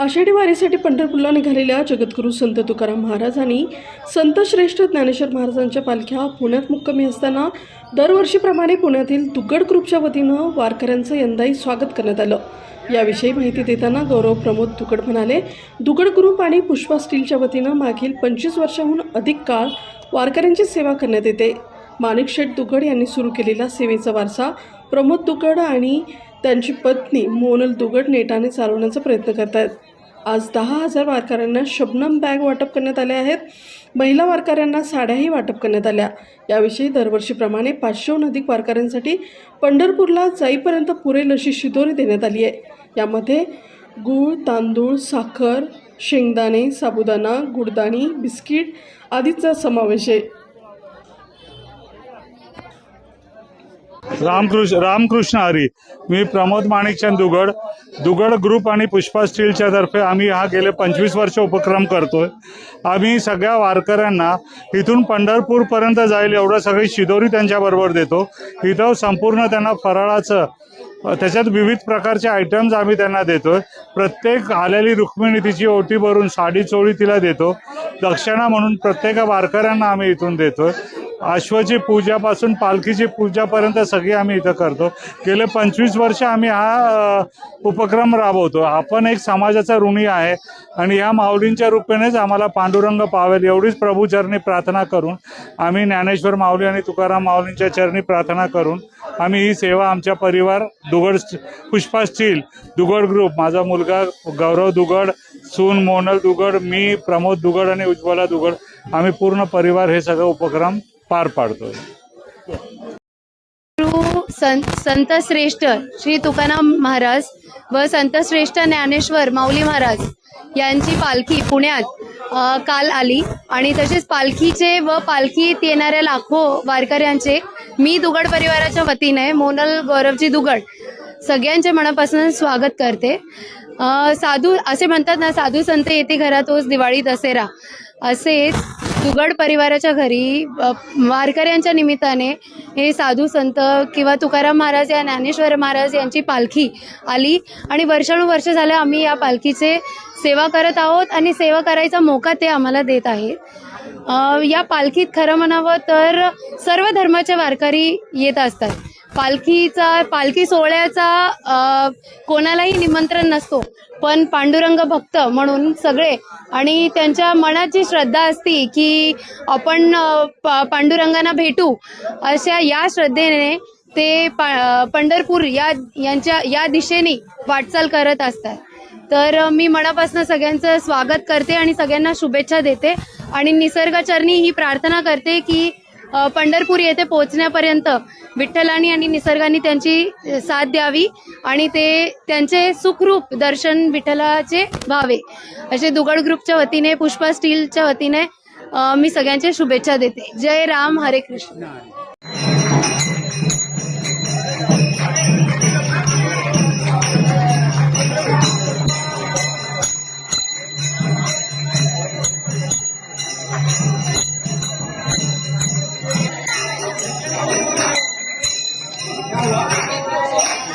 आषाढी वारीसाठी पंढरपूरला निघालेल्या जगद्गुरू संत तुकाराम महाराजांनी संतश्रेष्ठ संत श्रेष्ठ ज्ञानेश्वर महाराजांच्या पालख्या पुण्यात मुक्कमी असताना दरवर्षीप्रमाणे पुण्यातील दुग्गड ग्रुपच्या वतीनं वारकऱ्यांचं यंदाही स्वागत करण्यात आलं. याविषयी माहिती देताना गौरव प्रमोद दुगड म्हणाले दुगड ग्रुप आणि पुष्पा स्टीलच्या वतीनं मागील पंचवीस वर्षाहून अधिक काळ वारकऱ्यांची सेवा करण्यात येते. माणिक शेठ दुगड यांनी सुरू केलेला सेवेचा वारसा प्रमोद दुगड आणि त्यांची पत्नी मोनल दुगड नेटाने चालवण्याचा प्रयत्न करत आहेत आज दहा हजार वारकऱ्यांना शबनम बॅग वाटप करण्यात आले आहेत. महिला वारकऱ्यांना साड्याही वाटप करण्यात आल्या. याविषयी दरवर्षीप्रमाणे पाचशेहून अधिक वारकऱ्यांसाठी पंढरपूरला जाईपर्यंत पुरेल अशी शिदोरी देण्यात आली आहे. यामध्ये गूळ तांदूळ साखर शेंगदाणे साबुदाणा गुडदाणी बिस्किट आदीचा समावेश आहे. रामकृष्ण रामकृष्ण हरी. मी प्रमोद माणिकचंद दुगड. दुगड ग्रुप आणि पुष्पा स्टीलच्या तर्फे आम्ही हा गेले पंचवीस वर्ष उपक्रम करतोय. आम्ही सगळ्या वारकऱ्यांना इथून पंढरपूरपर्यंत जाईल एवढं सगळी शिदोरी त्यांच्याबरोबर देतो. इथं संपूर्ण त्यांना फराळाचं त्याच्यात विविध प्रकारचे आयटम्स आम्ही त्यांना देतोय. प्रत्येक आलेली रुक्मिणी तिची ओटी भरून साडी चोळी तिला देतो. दक्षिणा म्हणून प्रत्येक वारकऱ्यांना आम्ही इथून देतोय. अश्वची पूजापासून पालखीची पूजापर्यंत सगळी आम्ही इथं करतो. गेले पंचवीस वर्ष आम्ही हा उपक्रम राबवतो. आपण एक समाजाचा ऋणी आहे आणि ह्या माऊलींच्या रूपेनेच आम्हाला पांडुरंग पावेल एवढीच प्रभू चरणी प्रार्थना करून आम्ही ज्ञानेश्वर माऊली आणि तुकाराम माऊलींच्या चरणी प्रार्थना करून आम्ही ही सेवा आमच्या परिवार दुगड पुष्पा स्टील दुगड ग्रुप माझा मुलगा गौरव दुगड सून मोनल दुगड मी प्रमोद दुगड आणि उज्ज्वला दुगड आम्ही पूर्ण परिवार हे सगळं उपक्रम पार पाडतोय. संत संत श्रेष्ठ श्री तुकाराम महाराज व संत श्रेष्ठ ज्ञानेश्वर माऊली महाराज यांची पालखी पुण्यात काल आली. आणि तसेच पालखीचे व पालखीत येणाऱ्या लाखो वारकऱ्यांचे मी दुगड परिवाराच्या वतीने मोनल गौरवजी दुगड सगळ्यांचे मनापासून स्वागत करते. साधू असे म्हणतात ना साधू संत येते घरातोच दिवाळी दसेरा असेच दुगड परिवाराच्या घरी वारकऱ्यांच्या निमित्ताने हे साधू संत किंवा तुकाराम महाराज या ज्ञानेश्वर महाराज यांची पालखी आली. आणि वर्षानुवर्ष झालं आम्ही या पालखीचे सेवा करत आहोत आणि सेवा करायचा मोका ते आम्हाला देत आहेत. या पालखीत खरं म्हणावं तर सर्व धर्माचे वारकरी येत असतात. पालखीचा पालखी सोहळ्याचा कोणालाही निमंत्रण नसतो. पण पांडुरंग भक्त म्हणून सगळे आणि त्यांच्या मनात जी श्रद्धा असती की आपण पांडुरंगांना भेटू अशा या श्रद्धेने ते पा- पंढरपूर या यांच्या या दिशेने वाटचाल करत असतात. तर मी मनापासून सगळ्यांचं स्वागत करते आणि सगळ्यांना शुभेच्छा देते आणि निसर्गचरणी ही प्रार्थना करते की पंढरपूर येथे पोहोचण्यापर्यंत विठ्ठलानी आणि निसर्गाने त्यांची साथ द्यावी आणि ते त्यांचे सुखरूप दर्शन विठ्ठलाचे व्हावे. असे दुगड ग्रुपच्या वतीने पुष्पा स्टीलच्या वतीने मी सगळ्यांचे शुभेच्छा देते. जय राम हरे कृष्ण.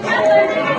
Hey,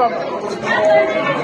हा बाबा